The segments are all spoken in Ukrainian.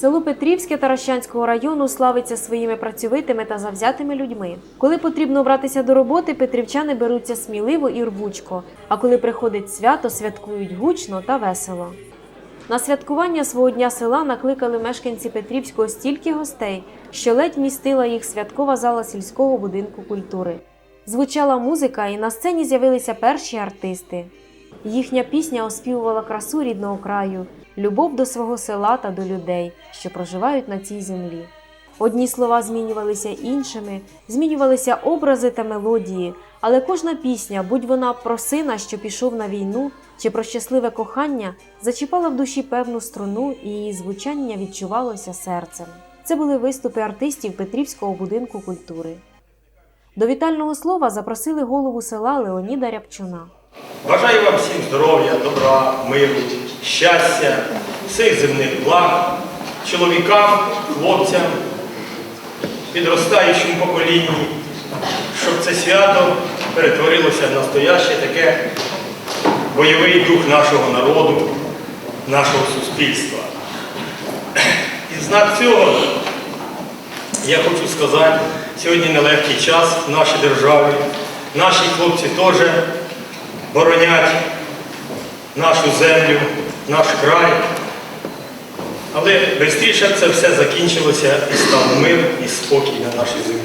Село Петрівське Таращанського району славиться своїми працьовитими та завзятими людьми. Коли потрібно братися до роботи, петрівчани беруться сміливо і рвучко, а коли приходить свято, святкують гучно та весело. На святкування свого дня села накликали мешканці Петрівського стільки гостей, що ледь містила їх святкова зала сільського будинку культури. Звучала музика, і на сцені з'явилися перші артисти. Їхня пісня оспівувала красу рідного краю, любов до свого села та до людей, що проживають на цій землі. Одні слова змінювалися іншими, змінювалися образи та мелодії, але кожна пісня, будь вона про сина, що пішов на війну, чи про щасливе кохання, зачіпала в душі певну струну, і її звучання відчувалося серцем. Це були виступи артистів Петрівського будинку культури. До вітального слова запросили голову села Леоніда Рябчуна. Бажаю вам всім здоров'я, добра, миру, щастя, всіх земних благ, чоловікам, хлопцям, підростаючому поколінні, щоб це свято перетворилося в настояще таке бойовий дух нашого народу, нашого суспільства. І знак цього я хочу сказати, сьогодні нелегкий час в нашій державі. Наші хлопці теж боронять нашу землю, наш край. Але швидше це все закінчилося і став мир і спокій на нашій землі.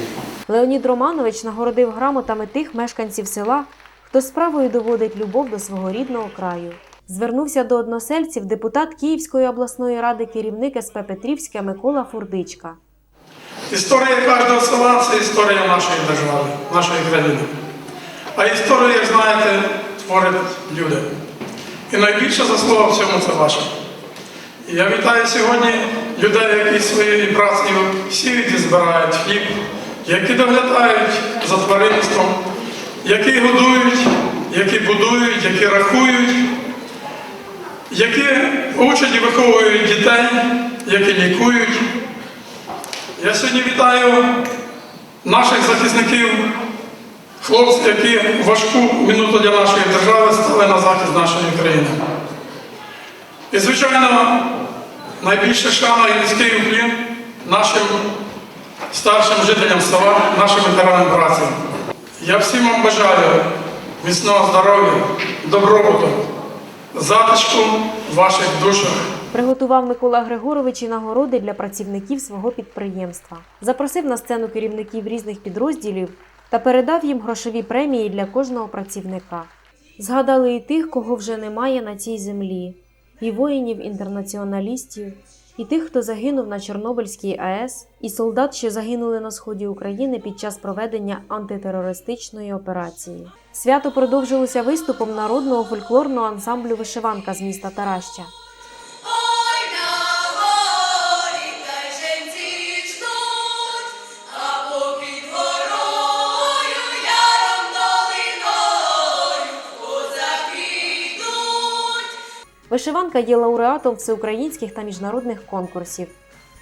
Леонід Романович нагородив грамотами тих мешканців села, хто справою доводить любов до свого рідного краю. Звернувся до односельців депутат Київської обласної ради керівник СП Петрівське Микола Фурдичка. Історія кожного села це історія нашої держави, нашої країни. А історію, як знаєте, творять люди. І найбільша заслуга в цьому це ваша. Я вітаю сьогодні людей, які своєю працею сіють і збирають хліб, які доглядають за тваринством, які годують, які будують, які рахують, які учать і виховують дітей, які лікують. Я сьогодні вітаю наших захисників, хлопців, які важку минуту для нашої держави стали на захист нашої країни. І, звичайно, найбільше шана і низький уклін нашим старшим жителям села, нашим ветеранам праці. Я всім вам бажаю міцного здоров'я, добробуту, затишку в ваших душах. Приготував Микола Григорович і нагороди для працівників свого підприємства. Запросив на сцену керівників різних підрозділів та передав їм грошові премії для кожного працівника. Згадали і тих, кого вже немає на цій землі, і воїнів-інтернаціоналістів, і тих, хто загинув на Чорнобильській АЕС, і солдат, що загинули на сході України під час проведення антитерористичної операції. Свято продовжилося виступом народного фольклорного ансамблю Вишиванка з міста Тараща. Вишиванка є лауреатом всеукраїнських та міжнародних конкурсів.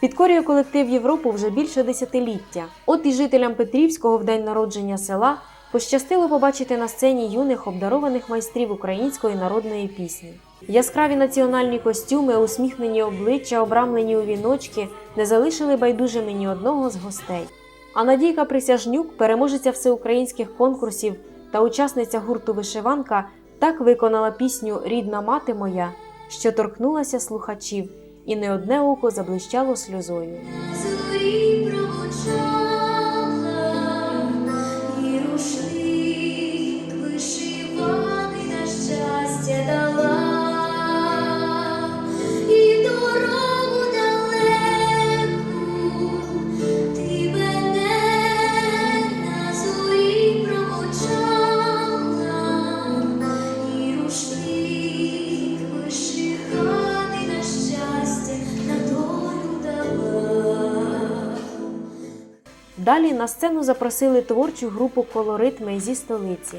Підкорює колектив Європу вже більше десятиліття. От і жителям Петрівського в день народження села пощастило побачити на сцені юних обдарованих майстрів української народної пісні. Яскраві національні костюми, усміхнені обличчя, обрамлені у віночки, не залишили байдужими ні одного з гостей. А Надійка Присяжнюк, переможеця всеукраїнських конкурсів та учасниця гурту Вишиванка, так виконала пісню Рідна мати моя, що торкнулася слухачів, і не одне око заблищало сльозою. Далі на сцену запросили творчу групу колоритми зі столиці.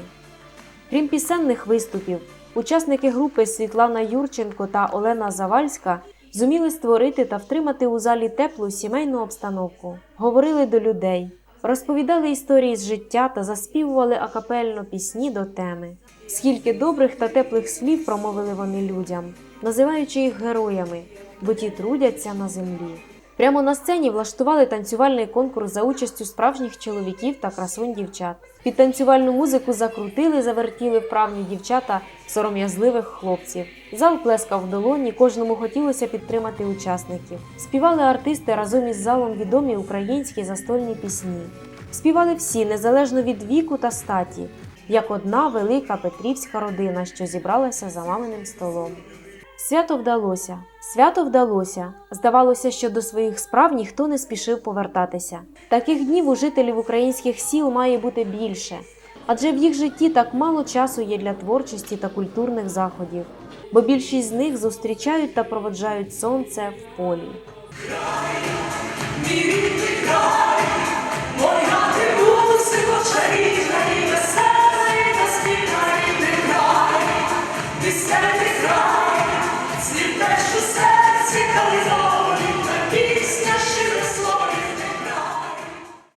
Крім пісенних виступів, учасники групи Світлана Юрченко та Олена Завальська зуміли створити та втримати у залі теплу сімейну обстановку, говорили до людей, розповідали історії з життя та заспівували акапельно пісні до теми. Скільки добрих та теплих слів промовили вони людям, називаючи їх героями, бо ті трудяться на землі. Прямо на сцені влаштували танцювальний конкурс за участю справжніх чоловіків та красунь дівчат. Під танцювальну музику закрутили, завертіли вправні дівчата сором'язливих хлопців. Зал плескав в долоні, кожному хотілося підтримати учасників. Співали артисти разом із залом відомі українські застольні пісні. Співали всі, незалежно від віку та статі, як одна велика петрівська родина, що зібралася за маминим столом. Свято вдалося, свято вдалося. Здавалося, що до своїх справ ніхто не спішив повертатися. Таких днів у жителів українських сіл має бути більше, адже в їх житті так мало часу є для творчості та культурних заходів, бо більшість з них зустрічають та проводжають сонце в полі. Мій рідний край, моя ти